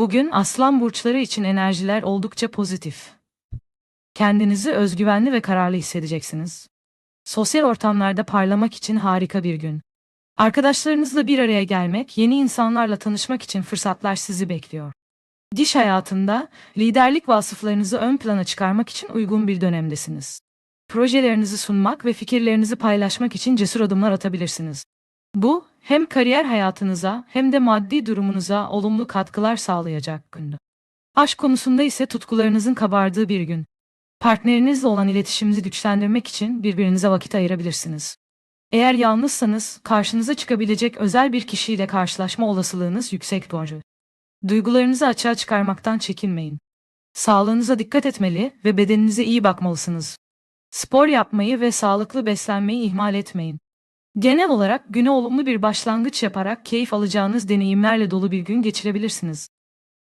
Bugün aslan burçları için enerjiler oldukça pozitif. Kendinizi özgüvenli ve kararlı hissedeceksiniz. Sosyal ortamlarda parlamak için harika bir gün. Arkadaşlarınızla bir araya gelmek, yeni insanlarla tanışmak için fırsatlar sizi bekliyor. Diş hayatında liderlik vasıflarınızı ön plana çıkarmak için uygun bir dönemdesiniz. Projelerinizi sunmak ve fikirlerinizi paylaşmak için cesur adımlar atabilirsiniz. Bu hem kariyer hayatınıza hem de maddi durumunuza olumlu katkılar sağlayacak gün. Aşk konusunda ise tutkularınızın kabardığı bir gün. Partnerinizle olan iletişiminizi güçlendirmek için birbirinize vakit ayırabilirsiniz. Eğer yalnızsanız karşınıza çıkabilecek özel bir kişiyle karşılaşma olasılığınız yüksek doğru. Duygularınızı açığa çıkarmaktan çekinmeyin. Sağlığınıza dikkat etmeli ve bedeninize iyi bakmalısınız. Spor yapmayı ve sağlıklı beslenmeyi ihmal etmeyin. Genel olarak güne olumlu bir başlangıç yaparak keyif alacağınız deneyimlerle dolu bir gün geçirebilirsiniz.